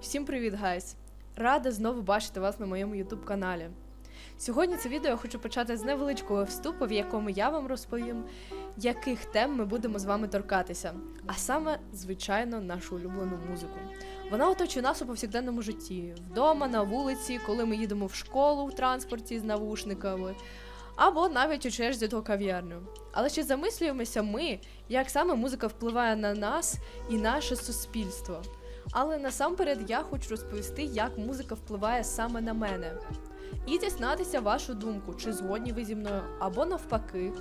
Всім привіт, гайс! Рада знову бачити вас на моєму YouTube каналі. Сьогодні це відео я хочу почати з невеличкого вступу, в якому я вам розповім, яких тем ми будемо з вами торкатися. А саме, звичайно, нашу улюблену музику. Вона оточує нас у повсякденному житті, вдома, на вулиці, коли ми їдемо в школу в транспорті з навушниками, або навіть у черзі до кав'ярню. Але чи замислюємося ми, як саме музика впливає на нас і наше суспільство? Але насамперед я хочу розповісти, як музика впливає саме на мене. І дізнатися вашу думку, чи згодні ви зі мною, або навпаки.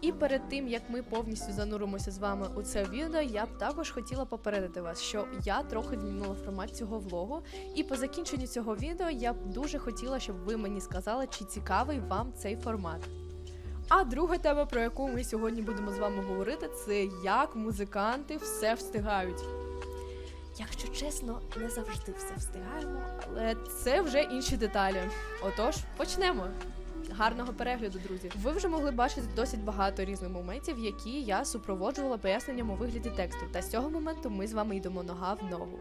І перед тим як ми повністю зануримося з вами у це відео, я б також хотіла попередити вас, що я трохи змінила формат цього влогу. І по закінченню цього відео я б дуже хотіла, щоб ви мені сказали, чи цікавий вам цей формат. А друга тема, про яку ми сьогодні будемо з вами говорити, це як музиканти все встигають. Якщо чесно, не завжди все встигаємо, але це вже інші деталі. Отож, почнемо. Гарного перегляду, друзі. Ви вже могли бачити досить багато різних моментів, які я супроводжувала поясненням у вигляді тексту. Та з цього моменту ми з вами йдемо нога в ногу.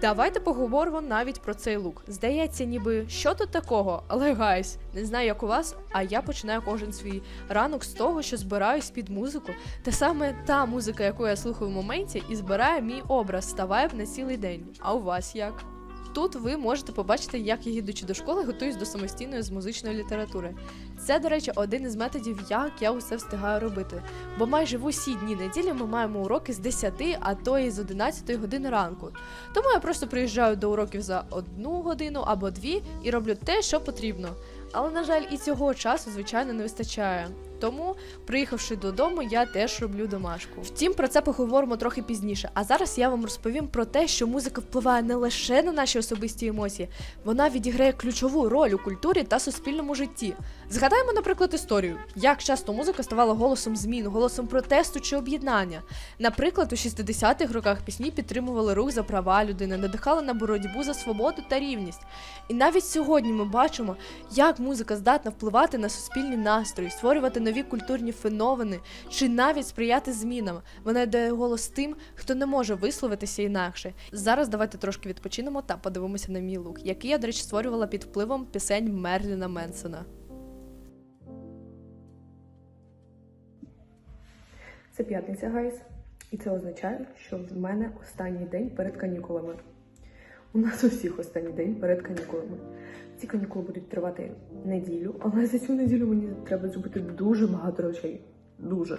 Давайте поговоримо навіть про цей лук. Здається, ніби що тут такого, але гайс, не знаю, як у вас, а я починаю кожен свій ранок з того, що збираюсь під музику. Та саме та музика, яку я слухаю в моменті, і збирає мій образ, ставає б на цілий день. А у вас як? Тут ви можете побачити, як я їдучи до школи, готуюсь до самостійної з музичної літератури. Це, до речі, один із методів, як я усе встигаю робити. Бо майже в усі дні неділі ми маємо уроки з 10, а то і з 11 години ранку. Тому я просто приїжджаю до уроків за одну годину або дві і роблю те, що потрібно. Але, на жаль, і цього часу, звичайно, не вистачає. Тому, приїхавши додому, я теж роблю домашку. Втім, про це поговоримо трохи пізніше. А зараз я вам розповім про те, що музика впливає не лише на наші особисті емоції, вона відіграє ключову роль у культурі та суспільному житті. Згадаємо, наприклад, історію, як часто музика ставала голосом змін, голосом протесту чи об'єднання. Наприклад, у 60-х роках пісні підтримували рух за права людини, надихали на боротьбу за свободу та рівність. І навіть сьогодні ми бачимо, як музика здатна впливати на суспільні настрої, створювати нові культурні феномени чи навіть сприяти змінам. Вона дає голос тим, хто не може висловитися інакше. Зараз давайте трошки відпочинемо та подивимося на мій лук, який я, до речі, створювала під впливом пісень Мерліна Менсона. Це п'ятниця, гайс, і це означає, що в мене останній день перед канікулами. У нас у всіх останній день перед канікулами. Ці канікули будуть тривати неділю, але за цю неділю мені треба зробити дуже багато речей. Дуже.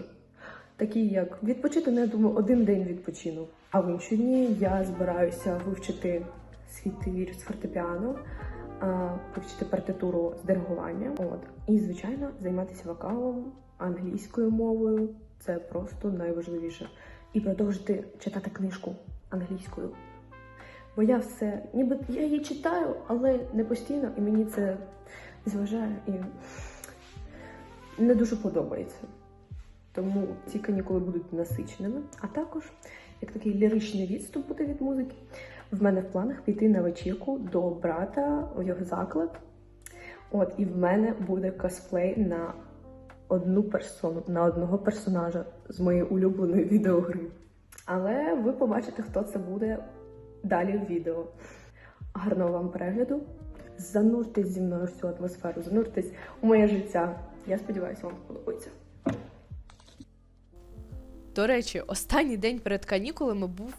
Такі як відпочити, ну, я думаю, один день відпочину. А в інші дні я збираюся вивчити свій твір з фортепіано, вивчити партитуру з диригування. От. І, звичайно, займатися вокалом, англійською мовою. Це просто найважливіше. І продовжити читати книжку англійською. Бо я все, ніби я її читаю, але не постійно, і мені це зважає і не дуже подобається. Тому ці канікули будуть насиченими. А також, як такий ліричний відступ буде від музики, в мене в планах піти на вечірку до брата у його заклад. От, і в мене буде косплей на одну персону, на одного персонажа з моєї улюбленої відеогри. Але ви побачите, хто це буде далі в відео. Гарного вам перегляду. Зануртесь зі мною в цю атмосферу, зануртесь у моє життя. Я сподіваюся, вам сподобається. До речі, останній день перед канікулами був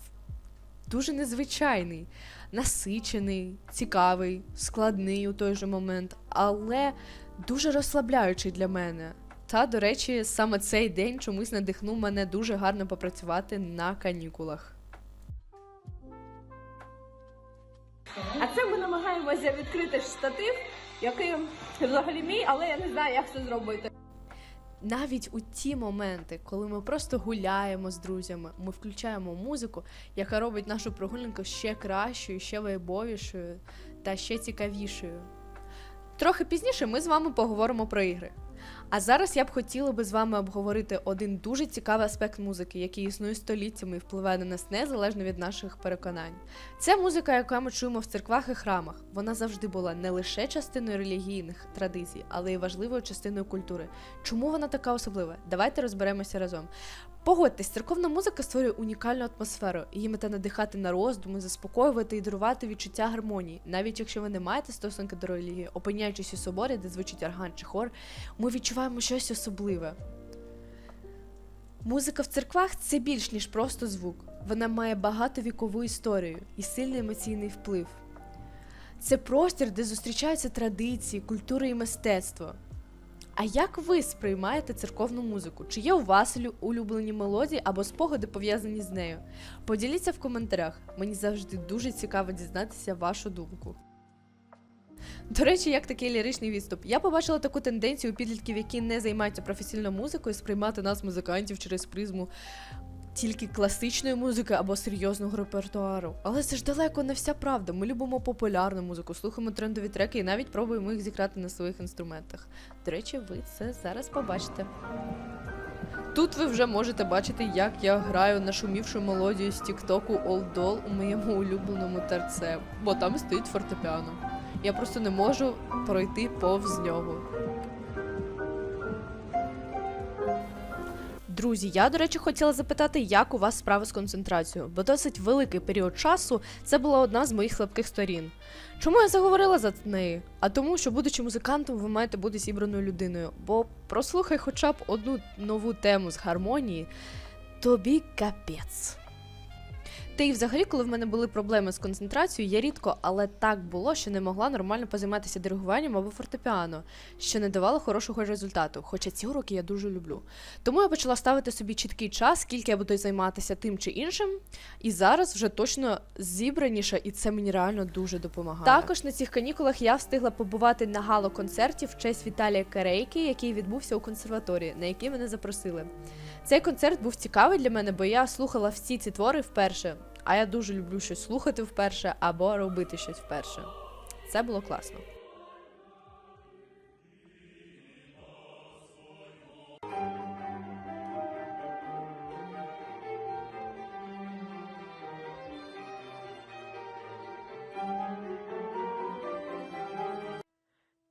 дуже незвичайний, насичений, цікавий, складний у той же момент, але дуже розслабляючий для мене. Та, до речі, саме цей день чомусь надихнув мене дуже гарно попрацювати на канікулах. А це ми намагаємося відкрити штатив, який взагалі мій, але я не знаю, як це зробити. Навіть у ті моменти, коли ми просто гуляємо з друзями, ми включаємо музику, яка робить нашу прогулянку ще кращою, ще вайбовішою та ще цікавішою. Трохи пізніше ми з вами поговоримо про ігри. А зараз я б хотіла би з вами обговорити один дуже цікавий аспект музики, який існує століттями і впливає на нас незалежно від наших переконань. Це музика, яку ми чуємо в церквах і храмах. Вона завжди була не лише частиною релігійних традицій, але й важливою частиною культури. Чому вона така особлива? Давайте розберемося разом. Погодьтесь, церковна музика створює унікальну атмосферу. Її мета надихати на роздуми, заспокоювати і дарувати відчуття гармонії. Навіть якщо ви не маєте стосунки до релігії, опиняючись у соборі, де звучить орган чи хор, ми відчуваємо щось особливе. Музика в церквах це більш ніж просто звук. Вона має багатовікову історію і сильний емоційний вплив. Це простір, де зустрічаються традиції, культура і мистецтво. А як ви сприймаєте церковну музику? Чи є у вас улюблені мелодії або спогади пов'язані з нею? Поділіться в коментарях. Мені завжди дуже цікаво дізнатися вашу думку. До речі, як такий ліричний відступ. Я побачила таку тенденцію у підлітків, які не займаються професійною музикою, сприймати нас, музикантів, через призму тільки класичної музики або серйозного репертуару. Але це ж далеко не вся правда. Ми любимо популярну музику, слухаємо трендові треки і навіть пробуємо їх зіграти на своїх інструментах. До речі, ви це зараз побачите. Тут ви вже можете бачити, як я граю нашумівшу мелодію з Тіктоку Old Doll у моєму улюбленому терце, бо там стоїть фортепіано. Я просто не можу пройти повз нього. Друзі, я, до речі, хотіла запитати, як у вас справи з концентрацією, бо досить великий період часу це була одна з моїх слабких сторін. Чому я заговорила за неї? А тому, що, будучи музикантом, ви маєте бути зібраною людиною, бо прослухай хоча б одну нову тему з гармонії, тобі капець. Та й взагалі, коли в мене були проблеми з концентрацією, я рідко, але так було, що не могла нормально позайматися диригуванням або фортепіано, що не давало хорошого результату. Хоча ці уроки я дуже люблю. Тому я почала ставити собі чіткий час, скільки я буду займатися тим чи іншим. І зараз вже точно зібраніша, і це мені реально дуже допомагає. Також на цих канікулах я встигла побувати на гало-концерті в честь Віталія Карейки, який відбувся у консерваторії, на який мене запросили. Цей концерт був цікавий для мене, бо я слухала всі ці твори вперше. А я дуже люблю щось слухати вперше або робити щось вперше. Це було класно.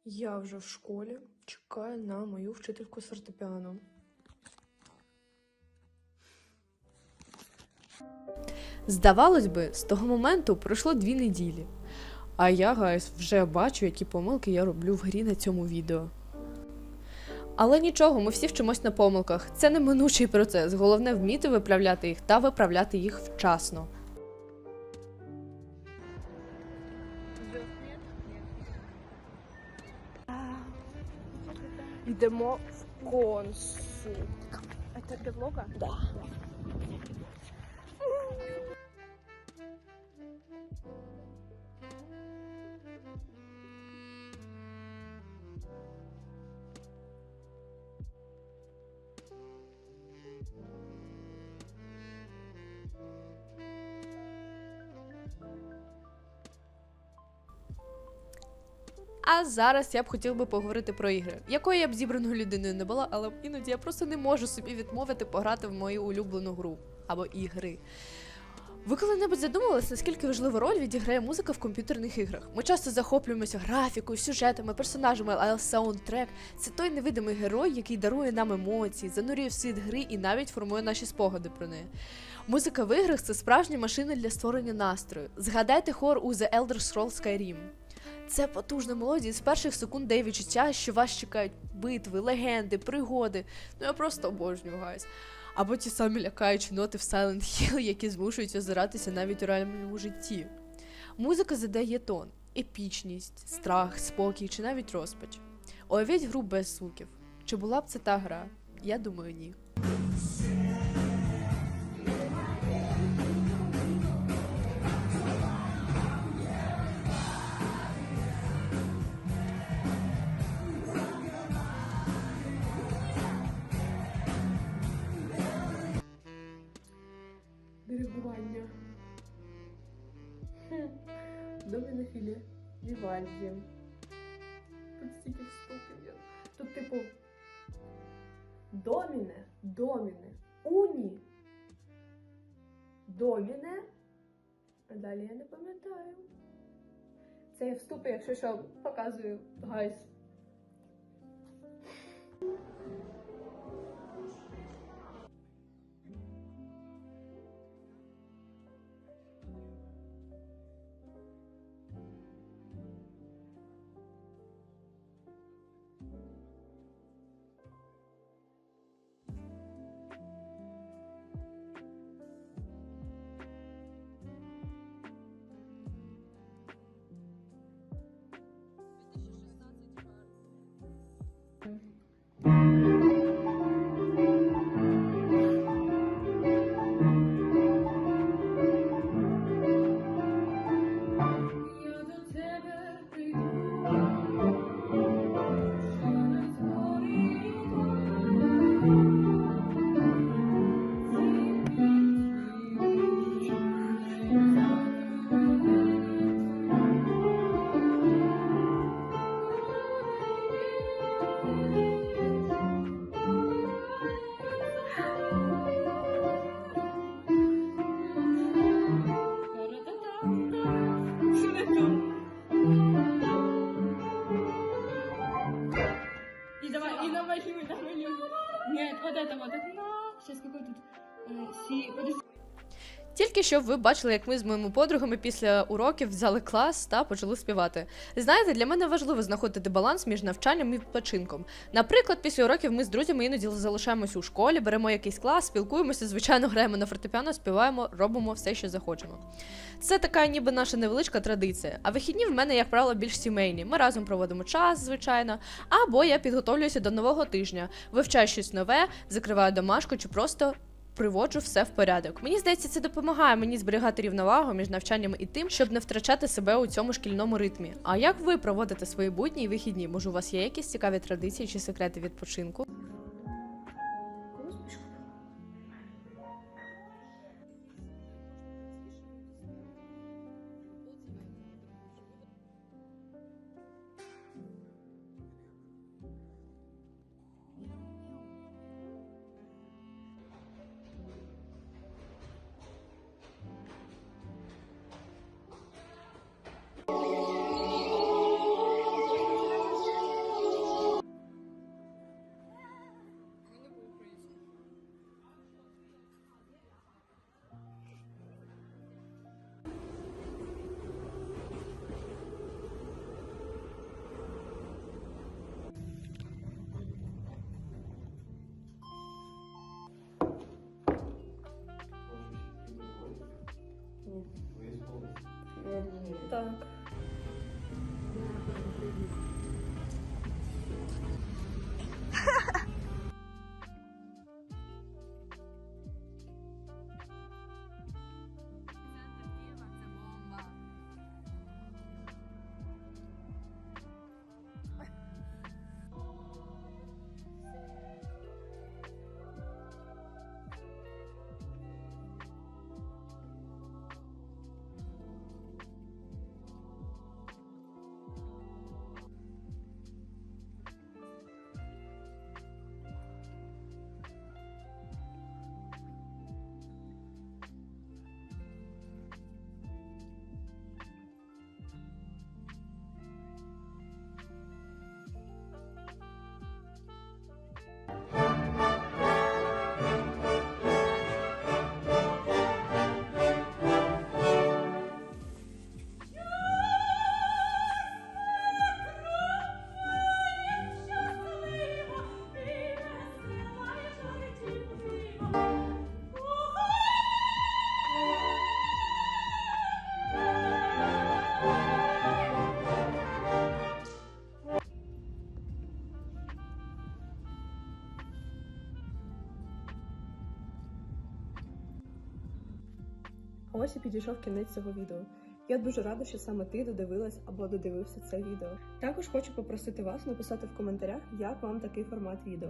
Я вже в школі чекаю на мою вчительку з фортепіано. Здавалось би, з того моменту пройшло дві неділі. А я, гайс, вже бачу, які помилки я роблю в грі на цьому відео. Але нічого, ми всі вчимось на помилках. Це неминучий процес. Головне вміти виправляти їх та виправляти їх вчасно. Йдемо в консу. Це для влога? Да. А зараз я б хотів би поговорити про ігри, якою я б зібраною людиною не була, але іноді я просто не можу собі відмовити пограти в мою улюблену гру або ігри. Ви коли-небудь задумувалися, наскільки важливу роль відіграє музика в комп'ютерних іграх? Ми часто захоплюємося графікою, сюжетами, персонажами, але саундтрек це той невидимий герой, який дарує нам емоції, занурює в світ гри і навіть формує наші спогади про неї. Музика в іграх це справжня машина для створення настрою. Згадайте хор у The Elder Scrolls Skyrim. Це потужна мелодія з перших секунд дає відчуття, що вас чекають битви, легенди, пригоди. Ну я просто обожнюю. Або ті самі лякаючі ноти в Silent Hill, які змушують озиратися навіть у реальному житті. Музика задає тон, епічність, страх, спокій чи навіть розпач. Уявіть гру без звуків. Чи була б це та гра? Я думаю, ні. Вівальді. Тут стільки ступенів. Тут, типу, доміне, доміне, уні, доміне. А далі я не пам'ятаю. Це я вступи, якщо що, показую, гайс. Тільки щоб ви бачили, як ми з моїми подругами після уроків взяли клас та почали співати. Знаєте, для мене важливо знаходити баланс між навчанням і відпочинком. Наприклад, після уроків ми з друзями іноді залишаємось у школі, беремо якийсь клас, спілкуємося, звичайно, граємо на фортепіано, співаємо, робимо все, що захочемо. Це така ніби наша невеличка традиція. А вихідні в мене, як правило, більш сімейні. Ми разом проводимо час, звичайно. Або я підготовлююся до нового тижня, вивчаю щось нове, закриваю домашку чи просто. Приводжу все в порядок. Мені здається, це допомагає мені зберігати рівновагу між навчанням і тим, щоб не втрачати себе у цьому шкільному ритмі. А як ви проводите свої будні і вихідні? Може, у вас є якісь цікаві традиції чи секрети відпочинку? Так. Ось і підійшов кінець цього відео. Я дуже рада, що саме ти додивилась або додивився це відео. Також хочу попросити вас написати в коментарях, як вам такий формат відео.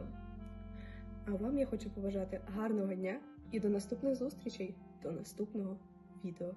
А вам я хочу побажати гарного дня і до наступних зустрічей, до наступного відео.